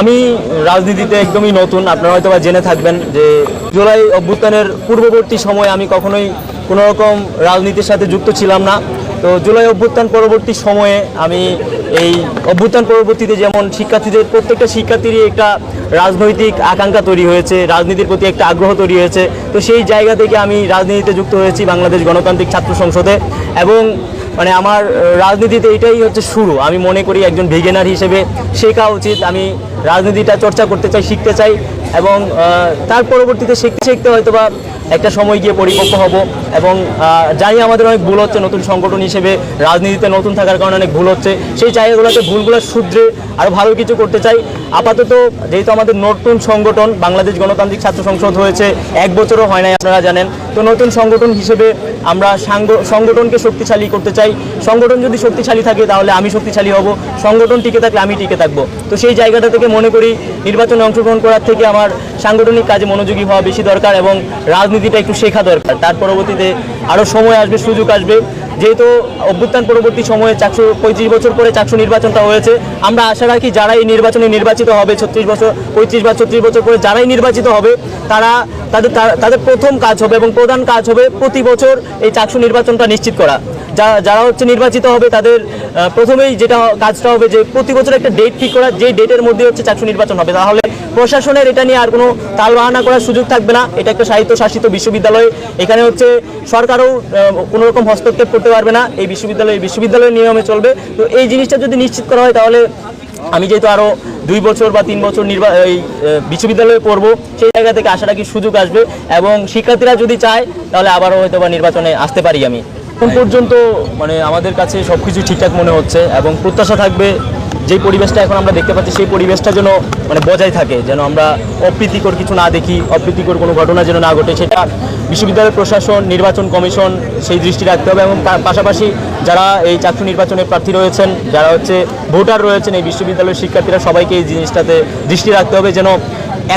আমি রাজনীতিতে একদমই নতুন, আপনারা হয়তো বা জেনে থাকবেন যে জুলাই অভ্যুত্থানের পূর্ববর্তী সময়ে আমি কখনোই কোনো রকম রাজনীতির সাথে যুক্ত ছিলাম না। তো জুলাই অভ্যুত্থান পরবর্তী সময়ে আমি এই অভ্যুত্থান পরবর্তীতে যেমন শিক্ষার্থীদের, প্রত্যেকটা শিক্ষার্থীরই একটা রাজনৈতিক আকাঙ্ক্ষা তৈরি হয়েছে, রাজনীতির প্রতি একটা আগ্রহ তৈরি হয়েছে। তো সেই জায়গা থেকে আমি রাজনীতিতে যুক্ত হয়েছি বাংলাদেশ গণতান্ত্রিক ছাত্র সংসদে এবং মানে আমার রাজনীতিতে এটাই হচ্ছে শুরু। আমি মনে করি একজন ভেগেনার হিসেবে শেখা উচিত। আমি রাজনীতিটা চর্চা করতে চাই, শিখতে চাই। এবং তার পরবর্তীতে শিখতে শিখতে হয়তো বা একটা সময় গিয়ে পরিপক্ক হব এবং জানি আমাদের অনেক ভুল হচ্ছে নতুন সংগঠন হিসেবে, রাজনীতিতে নতুন থাকার কারণে অনেক ভুল হচ্ছে। সেই জায়গাগুলোতে ভুলগুলো শুধরে আরও ভালো কিছু করতে চাই। আপাতত যেহেতু আমাদের নতুন সংগঠন, বাংলাদেশ গণতান্ত্রিক ছাত্র সংসদ হয়েছে, এক বছরও হয় নাই আপনারা জানেন। তো নতুন সংগঠন হিসেবে আমরা সংগঠনকে শক্তিশালী করতে চাই। সংগঠন যদি শক্তিশালী থাকে তাহলে আমি শক্তিশালী হব। সংগঠন টিকে থাকলে আমি টিকে থাকব। তো সেই জায়গাটা থেকে মনে করি, নির্বাচনে অংশগ্রহণ করার থেকে আমার সাংগঠনিক কাজে মনোযোগী হওয়া বেশি দরকার এবং রাজনীতিটা একটু শেখা দরকার। তার পরবর্তীতে আরও সময় আসবে, সুযোগ আসবে। যেহেতু অভ্যুত্থান পরবর্তী সময়ে চারশো পঁয়ত্রিশ বছর পরে চারশো নির্বাচনটা হয়েছে, আমরা আশা রাখি যারা এই নির্বাচনে নির্বাচিত হবে, ছত্রিশ বছর, পঁয়ত্রিশ বা ছত্রিশ বছর পরে যারাই নির্বাচিত হবে, তারা, তাদের তাদের প্রথম কাজ হবে এবং প্রধান কাজ হবে প্রতি বছর এই চারশো নির্বাচনটা নিশ্চিত করা। যা, যারা হচ্ছে নির্বাচিত হবে, তাদের প্রথমেই যেটা কাজটা হবে যে প্রতি বছর একটা ডেট ঠিক করা যে ডেটের মধ্যে হচ্ছে চারশো নির্বাচন হবে। তাহলে প্রশাসনের এটা নিয়ে আর কোনো তালবাহানা করার সুযোগ থাকবে না। এটা একটা সাহিত্য শাসিত বিশ্ববিদ্যালয়। এখানে হচ্ছে সরকারও কোনোরকম হস্তক্ষেপ করতে পারবে না, এই বিশ্ববিদ্যালয় বিশ্ববিদ্যালয়ের নিয়মে চলবে। তো এই জিনিসটা যদি নিশ্চিত করা হয়, তাহলে আমি যেহেতু আরও দুই বছর বা তিন বছর নির্বা এই বিশ্ববিদ্যালয়ে পড়ব, সেই জায়গা থেকে আশা কি সুযোগ আসবে এবং শিক্ষার্থীরা যদি চায়, তাহলে আবারও হয়তো বা নির্বাচনে আসতে পারি আমি। এখন পর্যন্ত মানে আমাদের কাছে সব কিছু ঠিকঠাক মনে হচ্ছে এবং প্রত্যাশা থাকবে যেই পরিবেশটা এখন আমরা দেখতে পাচ্ছি, সেই পরিবেশটা যেন মানে বজায় থাকে, যেন আমরা অপ্রীতিকর কিছু না দেখি, অপ্রীতিকর কোনো ঘটনা যেন না ঘটে। সেটা বিশ্ববিদ্যালয় প্রশাসন, নির্বাচন কমিশন সেই দৃষ্টি রাখতে হবে এবং তার পাশাপাশি যারা এই চাকরি নির্বাচনে প্রার্থী রয়েছেন, যারা হচ্ছে ভোটার রয়েছেন এই বিশ্ববিদ্যালয়ের শিক্ষার্থীরা, সবাইকে এই জিনিসটাতে দৃষ্টি রাখতে হবে যেন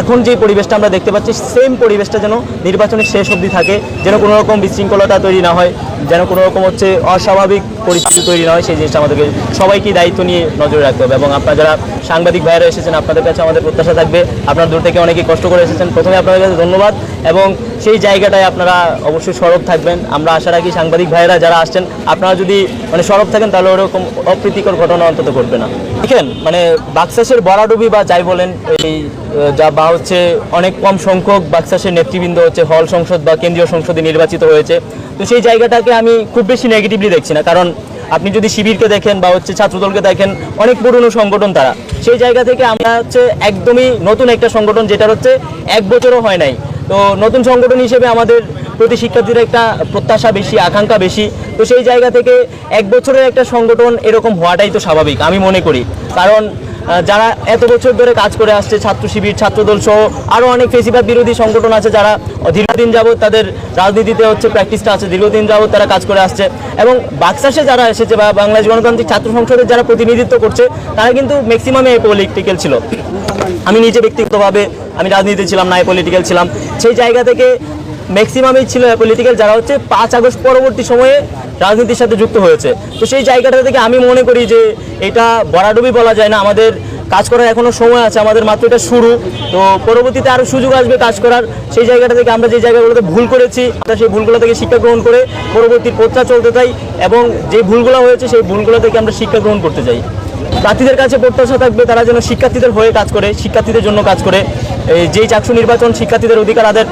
এখন যে পরিবেশটা আমরা দেখতে পাচ্ছি সেম পরিবেশটা যেন নির্বাচনের শেষ অবধি থাকে, যেন কোনো রকম বিশৃঙ্খলতা তৈরি না হয়। যেন কোনো রকম হচ্ছে অস্বাভাবিক পরিস্থিতি তৈরি নয় সেই জিনিসটা আমাদেরকে সবাইকে দায়িত্ব নিয়ে নজরে রাখতে হবে। এবং আপনারা যারা সাংবাদিক ভাইরা এসেছেন, আপনাদের কাছে আমাদের প্রত্যাশা থাকবে, আপনারা দূর থেকে অনেকেই কষ্ট করে এসেছেন। প্রথমে আপনাদের কাছে ধন্যবাদ এবং সেই জায়গাটায় আপনারা অবশ্যই সরব থাকবেন। আমরা আশা রাখি সাংবাদিক ভাইয়েরা যারা আসছেন, আপনারা যদি মানে সরব থাকেন, তাহলে ওরকম অপ্রীতিকর ঘটনা অন্তত ঘটবে না। দেখেন মানে বাক্সাসের বরাডুবি বা যাই বলেন, এই যা বা হচ্ছে অনেক কম সংখ্যক বাক্সাসের নেতৃবৃন্দ হচ্ছে হল সংসদ বা কেন্দ্রীয় সংসদে নির্বাচিত হয়েছে। তো সেই জায়গাটাকে আমি খুব বেশি নেগেটিভলি দেখছি না, কারণ আপনি যদি শিবিরকে দেখেন বা হচ্ছে ছাত্রদলকে দেখেন, অনেক পুরনো সংগঠন তারা। সেই জায়গা থেকে আমরা হচ্ছে একদমই নতুন একটা সংগঠন যেটা হচ্ছে এক বছরও হয় নাই। তো নতুন সংগঠন হিসেবে আমাদের প্রতি শিক্ষার্থীর একটা প্রত্যাশা বেশি, আকাঙ্ক্ষা বেশি। তো সেই জায়গা থেকে এক বছরের একটা সংগঠন এরকম হওয়াটাই তো স্বাভাবিক, আমি মনে করি। কারণ যারা এত বছর ধরে কাজ করে আসছে, ছাত্র শিবির, ছাত্রদল সহ আরও অনেক ফেসিবাদ বিরোধী সংগঠন আছে যারা দীর্ঘদিন যাবৎ তাদের রাজনীতিতে হচ্ছে প্র্যাকটিসটা আছে, দীর্ঘদিন যাবৎ তারা কাজ করে আসছে। এবং বাক্সাসে যারা এসেছে বা বাংলাদেশ গণতান্ত্রিক ছাত্র সংসদের যারা প্রতিনিধিত্ব করছে, তারা কিন্তু ম্যাক্সিমামে পলিটিক্যাল ছিল। আমি নিজে ব্যক্তিগতভাবে, আমি রাজনীতি ছিলাম, না পলিটিক্যাল ছিলাম। সেই জায়গা থেকে ম্যাক্সিমামই ছিল পলিটিক্যাল যারা হচ্ছে পাঁচ আগস্ট পরবর্তী সময়ে রাজনীতির সাথে যুক্ত হয়েছে। তো সেই জায়গাটা থেকে আমি মনে করি যে এটা বরাডুবি বলা যায় না। আমাদের কাজ করার এখনও সময় আছে, আমাদের মাত্র এটা শুরু। তো পরবর্তীতে আরও সুযোগ আসবে কাজ করার। সেই জায়গাটা থেকে আমরা যে জায়গাগুলোতে ভুল করেছি, আমরা সেই ভুলগুলো থেকে শিক্ষা গ্রহণ করে পরবর্তী পথটা চলতে চাই এবং যে ভুলগুলো হয়েছে সেই ভুলগুলো থেকে আমরা শিক্ষা গ্রহণ করতে চাই। প্রার্থীদের কাছে প্রত্যাশা থাকবে, তারা যেন শিক্ষার্থীদের হয়ে কাজ করে, শিক্ষার্থীদের জন্য কাজ করে। যেই চাকসু নির্বাচন শিক্ষার্থীদের অধিকার আদায়ের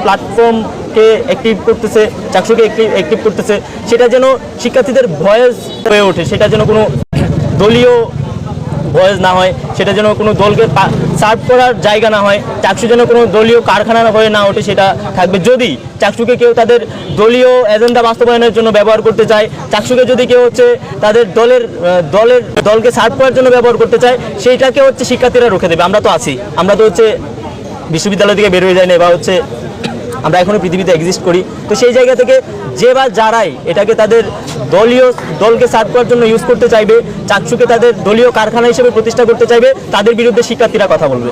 প্ল্যাটফর্মকে অ্যাক্টিভ করতেছে চাকসুকে অ্যাক্টিভ করতেছে, সেটা যেন শিক্ষার্থীদের ভয়েস হয়ে ওঠে, সেটা যেন কোনো দলীয় ভয়েস না হয়, সেটা যেন কোনো দলকে সার্ভ করার জায়গা না হয় চাকসু যেন কোনো দলীয় কারখানা হয়ে না ওঠে, সেটা থাকবে। যদি চাকসুকে কেউ তাদের দলীয় এজেন্ডা বাস্তবায়নের জন্য ব্যবহার করতে চায় চাকসুকে যদি কেউ হচ্ছে তাদের দলের দলের, দলকে সার্ভ করার জন্য ব্যবহার করতে চায়, সেইটাকে হচ্ছে শিক্ষার্থীরা রুখে দেবে। আমরা তো আছি। আমরা তো হচ্ছে বিশ্ববিদ্যালয় থেকে বের হয়ে যাই না বা হচ্ছে আমরা এখনও পৃথিবীতে এক্সিস্ট করি। তো সেই জায়গা থেকে যে বা যারাই এটাকে তাদের দলীয় দলকে সার্ভ করার জন্য ইউজ করতে চাইবে, চাকচুকে তাদের দলীয় কারখানা হিসেবে প্রতিষ্ঠা করতে চাইবে, তাদের বিরুদ্ধে শিক্ষার্থীরা কথা বলবে।